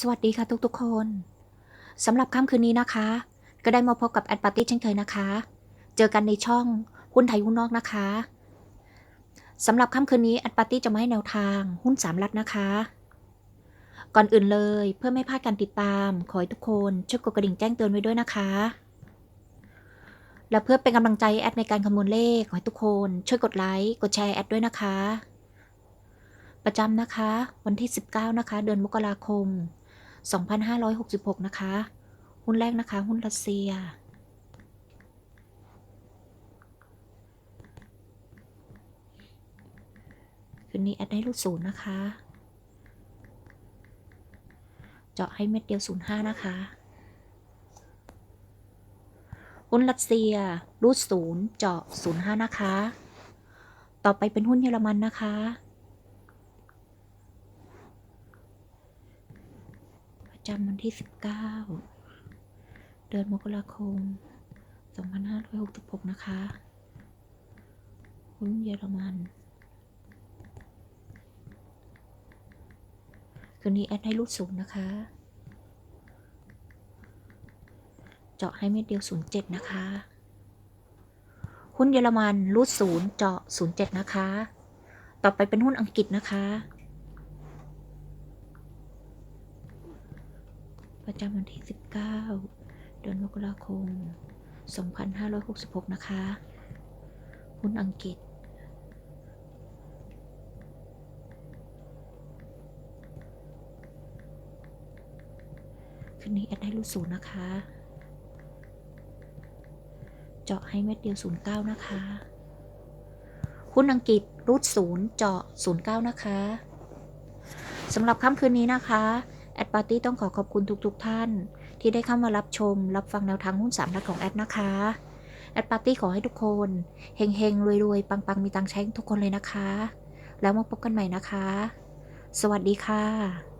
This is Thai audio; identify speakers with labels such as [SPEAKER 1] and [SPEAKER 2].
[SPEAKER 1] สวัสดีค่ะทุกๆคนสำหรับค่ำคืนนี้นะคะ ก็ได้มาพบกับแอดปาร์ตี้เช่นเคยนะคะ เจอกันในช่องหุ้นไทยหุ้นนอกนะคะสำหรับค่ำคืนนี้แอดปาร์ตี้จะมาให้แนวทางหุ้นสามรัฐนะคะ ก่อนอื่นเลยเพื่อไม่พลาดการติดตาม ขอให้ทุกคนช่วยกดกระดิ่งแจ้งเตือนไว้ด้วยนะคะ และเพื่อเป็นกำลังใจแอดในการคำนวณเลขขอให้ทุกคนช่วยกดไลค์กดแชร์แอดด้วยนะคะประจำนะคะ วันที่ 19 นะคะ เดือนมกราคม 2566 นะคะ หุ้นแรกนะคะ หุ้นรัสเซีย คืนนี้แอดได้รูดศูนย์นะคะ เจาะให้เม็ดเดียว 05 นะคะ หุ้นรัสเซีย รูดศูนย์เจาะ 05 นะคะ ต่อไปเป็นหุ้นเยอรมันนะคะ ประ จำวันที่ 19 เดือนมกราคม 2566 นะคะหุ้นเยอรมันคืนนี้แอดให้รูดศูนย์นะคะ เจาะให้เม็ดเดียว 07 นะคะหุ้นเยอรมันรูดศูนย์เจาะ 07 นะคะ ต่อไปเป็นหุ้นอังกฤษนะคะ ประจำวันที่ 19 เดือนมกราคม 2566 นะคะ หุ้นอังกฤษ คืนนี้แอดได้รูดศูนย์นะคะ เจาะให้เม็ดเดียว 09 นะคะ หุ้นอังกฤษรูดศูนย์เจาะ 09 นะคะสำหรับค่ำคืนนี้นะคะ แอดปาร์ตี้ต้องขอขอบคุณทุกๆทท่าน ที่ได้เข้ามารับชม รับฟังแนวทางหุ้นสามรักของแอดนะคะ แอดปาร์ตี้ขอให้ทุกคนเฮงๆรวยๆ ปังๆ มีตังใช้ทุกคนเลยนะคะ แล้วมาพบกันใหม่นะคะ สวัสดีค่ะ